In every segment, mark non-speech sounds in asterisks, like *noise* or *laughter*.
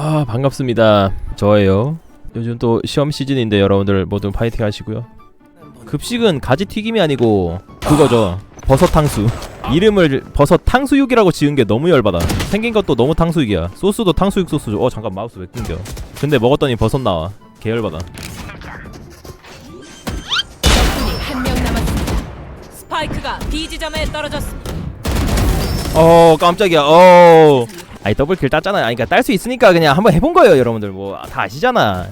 아 반갑습니다. 저예요. 요즘 또 시험 시즌인데 여러분들 모두 파이팅 하시고요. 급식은 가지 튀김이 아니고 그거죠. 버섯 탕수. 이름을 버섯 탕수육이라고 지은 게 너무 열받아. 생긴 것도 너무 탕수육이야. 소스도 탕수육 소스죠. 어 잠깐 마우스 왜 끊겨? 근데 먹었더니 버섯 나와. 개열받아. 적군이 한 명 남았습니다. 스파이크가 B 지점에 떨어졌습니다. 어 깜짝이야. 어. 아니 더블킬 땄잖아. 아니 그러니까 딸 수 있으니까 그냥 한번 해본 거예요, 여러분들. 뭐 다 아시잖아.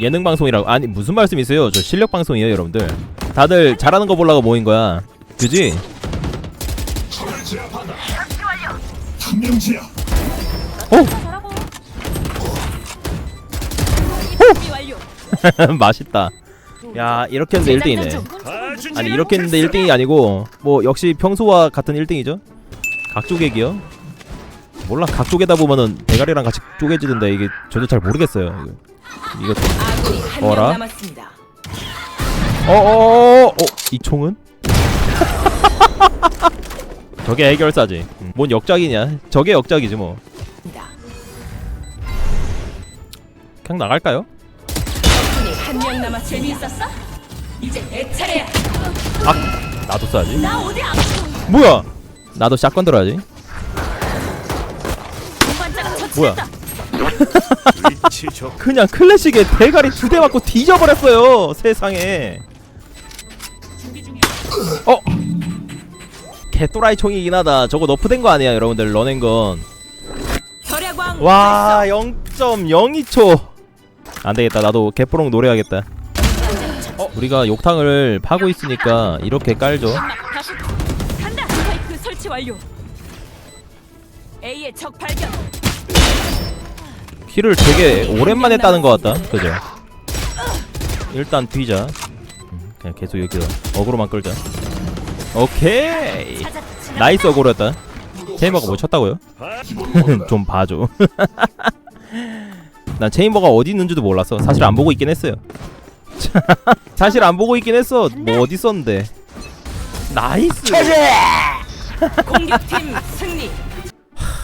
예능 방송이라고 아니 무슨 말씀이세요? 저 실력 방송이에요, 여러분들. 다들 잘하는 거 보려고 모인 거야. 그지? 잘하고. 준비 완료. 맛있다. 야 이렇게 했는데 1등이네. 중. 아니 이렇게 했는데 1등이 아니고 뭐 역시 평소와 같은 1등이죠. 각조개기요. 몰라 각조개다 보면은 대가리랑 같이 쪼개지던데 이게 저도 잘 모르겠어요. 이거 이거 아군이 한명 어라? 남았습니다. 어어어어 어, 이 총은? *laughs* 저게 해결사지. 음, 뭔 역작이냐? 저게 역작이지 뭐. 그냥 나갈까요? 적군이 한명 남았. 재미있었어? 이제 내 차례야. 나도 쏴야지. 나 어디 안 뭐야? 나도 샷건 들어야지. 뭐야? *laughs* 그냥 클래식에 대가리 두 대 맞고 뒤져버렸어요. 세상에. 어? 개또라이 총이긴 하다. 저거 너프된 거 아니야, 여러분들. 런앤건. 와, 0.02초. 안 되겠다. 나도 개뽀롱 노래하겠다. 어, 우리가 욕탕을 파고 있으니까 이렇게 깔죠. 간다. 스파이크 설치 완료. A의 적 발견. 키를 되게 오랜만에 따는 것 같다. 그죠? 일단 뒤자. 음, 그냥 계속 여기서 어그로만 끌자. 오케이. 나이스 어그로였다. 체인버가 뭐 쳤다고요? *laughs* 좀 봐줘. *laughs* 난 체인버가 어디 있는지도 몰랐어. 사실 안 보고 있긴 했어요. *laughs* 사실 안 보고 있긴 했어. 뭐 어디 있었는데. 나이스. 공격팀 승리.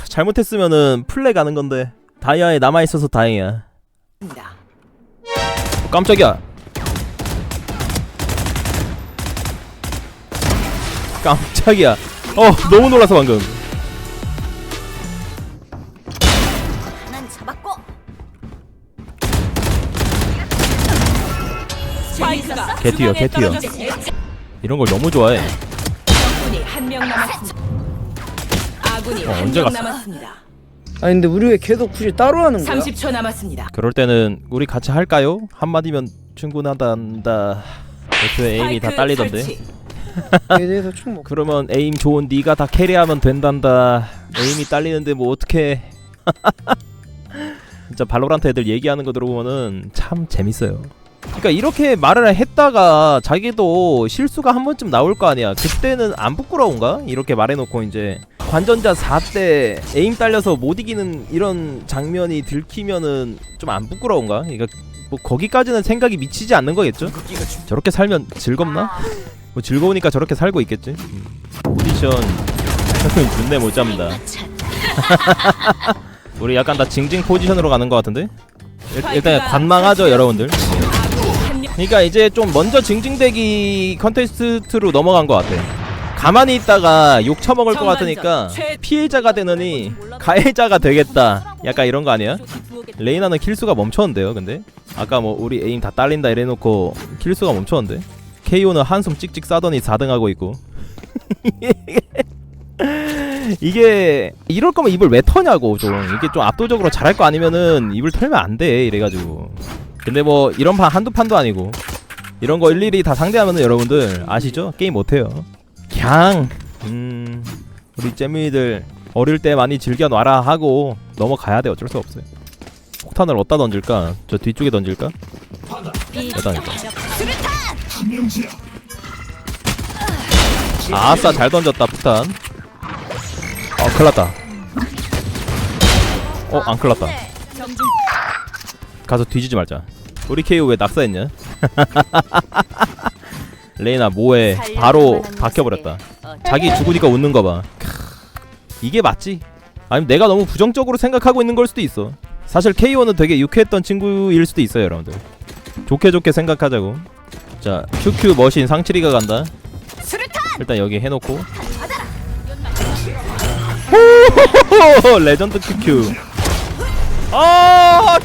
잘못했으면은 플레 가는 건데. 다이아에 남아 있어서 다행이야. 어, 깜짝이야. 깜짝이야. 어, 너무 놀라서 방금. 난 잡았고. 스파이크가 개 튀어, 개 튀어. 이런 걸 너무 좋아해. 적군이 한 명 남았습니다. 아군이 어, 한 언제 명 갔어? 남았습니다. 아니 근데 우리 왜 계속 굳이 따로 하는 거야? 30초 남았습니다. 그럴 때는 우리 같이 할까요? 한마디면 충분하단다. 애초에 에임이 다 스파이크 딸리던데. 설치. *laughs* 얘에 대해서 총 먹고 그러면 에임 좋은 네가 다 캐리하면 된단다. 에임이 딸리는데 뭐 어떻게? *laughs* 진짜 발로란트 애들 얘기하는 거 들어보면은 참 재밌어요. 그러니까 이렇게 말을 했다가 자기도 실수가 한 번쯤 나올 거 아니야. 그때는 안 부끄러운가? 이렇게 말해놓고 이제 관전자 4때 에임 딸려서 못 이기는 이런 장면이 들키면은 좀 안 부끄러운가? 그러니까 뭐 거기까지는 생각이 미치지 않는 거겠죠? 저렇게 살면 즐겁나? 뭐 즐거우니까 저렇게 살고 있겠지. 음. 오디션 준내 못 잡니다. *laughs* 우리 약간 다 징징 포지션으로 가는 것 같은데? 일, 일단 관망하죠 여러분들. 그러니까 이제 좀 먼저 징징대기 컨테스트로 넘어간 것 같아. 가만히 있다가 욕 처먹을 것 같으니까 피해자가 되느니 가해자가 되겠다. 약간 이런 거 아니야? 레이나는 킬수가 멈췄는데요, 근데? 아까 뭐 우리 에임 다 딸린다 이래놓고 킬수가 멈췄는데? KO는 한숨 찍찍 싸더니 4등하고 있고. *laughs* 이게 이럴 거면 입을 왜 터냐고 좀. 이게 좀 압도적으로 잘할 거 아니면은 입을 털면 안 돼 이래가지고. 근데 뭐 이런 판 한두 판도 아니고. 이런 거 일일이 다 상대하면은 여러분들 아시죠? 게임 못해요 그냥 음 우리 잼민이들 어릴 때 많이 즐겨 놔라 하고 넘어가야 돼. 어쩔 수 없어요. 폭탄을 어디다 던질까? 저 뒤쪽에 던질까? 한명지야 아싸 잘 던졌다 폭탄. 어 큰일났다. 어 안 큰일났다. 정중. 가서 뒤지지 말자. 우리 KO 왜 낙사했냐 *laughs* 레이나 뭐해? 바로 박혀버렸다. 자기 죽으니까 웃는 거봐. 이게 맞지? 아니면 내가 너무 부정적으로 생각하고 있는 걸 수도 있어. 사실 KO는 되게 유쾌했던 친구일 수도 있어요 여러분들. 좋게 좋게 생각하자고. 자 QQ 머신 상치리가 간다. 일단 여기 해놓고! 레전드 QQ 아!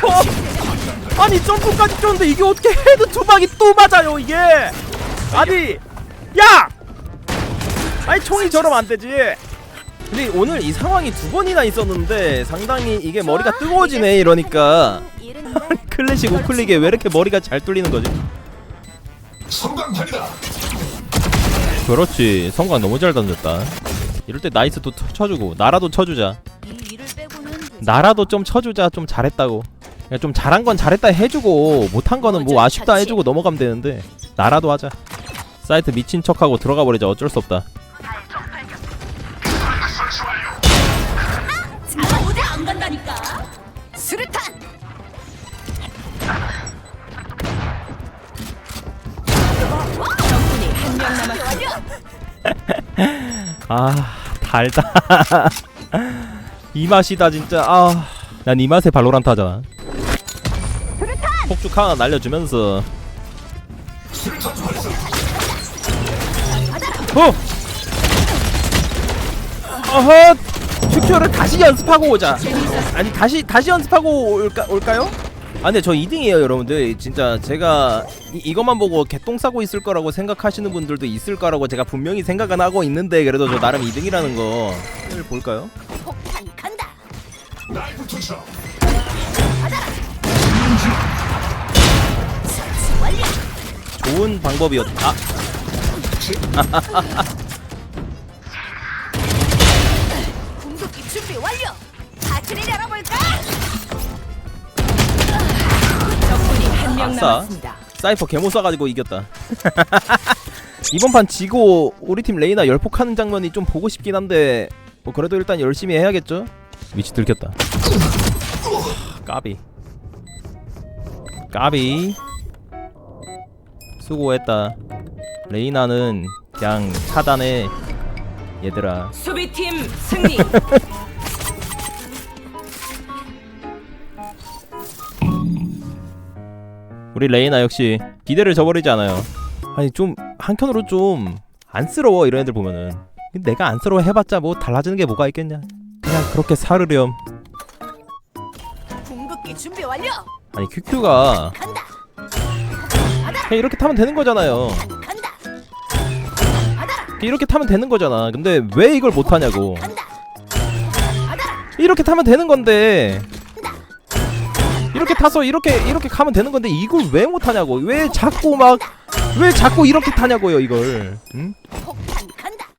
저... 아니 점프까지 쳤는데 이게 어떻게 헤드 두 방이 또 맞아요 이게? 아니 야! 아니 총이 저러면 안 되지. 근데 오늘 이 상황이 두 번이나 있었는데 상당히 이게 머리가 뜨거워지네 이러니까. *laughs* 클래식 우클릭에 왜 이렇게 머리가 잘 뚫리는 거지? 그렇지 성광 너무 잘 던졌다. 이럴 때 나이스 또 쳐- 쳐주고 나라도 쳐주자. 나라도 좀 쳐주자 좀 잘했다고 그냥 좀 잘한 건 잘했다 해주고 못한 거는 뭐 아쉽다 해주고 넘어가면 되는데 나라도 하자. 사이트 미친 척하고 들어가 버리자. 어쩔 수 없다. 아 달다. *laughs* 이 맛이다 진짜. 아난 이 맛에 발로란트 하잖아 폭죽 하나 날려주면서 어! 어허 큐큐를 다시 연습하고 오자 아니 다시 다시 연습하고 올까, 올까요? 아 근데 저 2등이에요 여러분들 진짜 제가 이, 이것만 보고 개똥 싸고 있을 거라고 생각하시는 분들도 있을 거라고 제가 분명히 생각은 하고 있는데 그래도 저 나름 2등이라는 거를 볼까요? 폭탄이 간다. 좋은 방법이었다 아, 궁극기 준비 완료. 파츠를 열어볼까? 적군이 한 명 아싸. 남았습니다. 사이퍼 개못 쏴가지고 이겼다 *laughs* 이번 판 지고 우리 팀 레이나 열폭하는 장면이 좀 보고 싶긴 한데 뭐 그래도 일단 열심히 해야겠죠? 위치 들켰다 까비 까비 수고했다 레이나는 그냥 차단해 얘들아 수비팀 승리. *laughs* 우리 레이나 역시 기대를 저버리지 않아요. 아니 좀 한편으로 좀 안쓰러워 이런 애들 보면은 내가 안쓰러워 해봤자 뭐 달라지는 게 뭐가 있겠냐. 그냥 그렇게 살으렴. 궁극기 준비 완료. 아니 QQ가 간다. 그냥 이렇게 타면 되는 거잖아요. 이렇게 타면 되는 거잖아. 근데 왜 이걸 못 하냐고. 간다. 이렇게 타면 되는 건데. 이렇게 타서 이렇게 이렇게 가면 되는 건데 이걸 왜 못 하냐고. 왜 자꾸 막 왜 자꾸 이렇게 타냐고요 이걸. 응?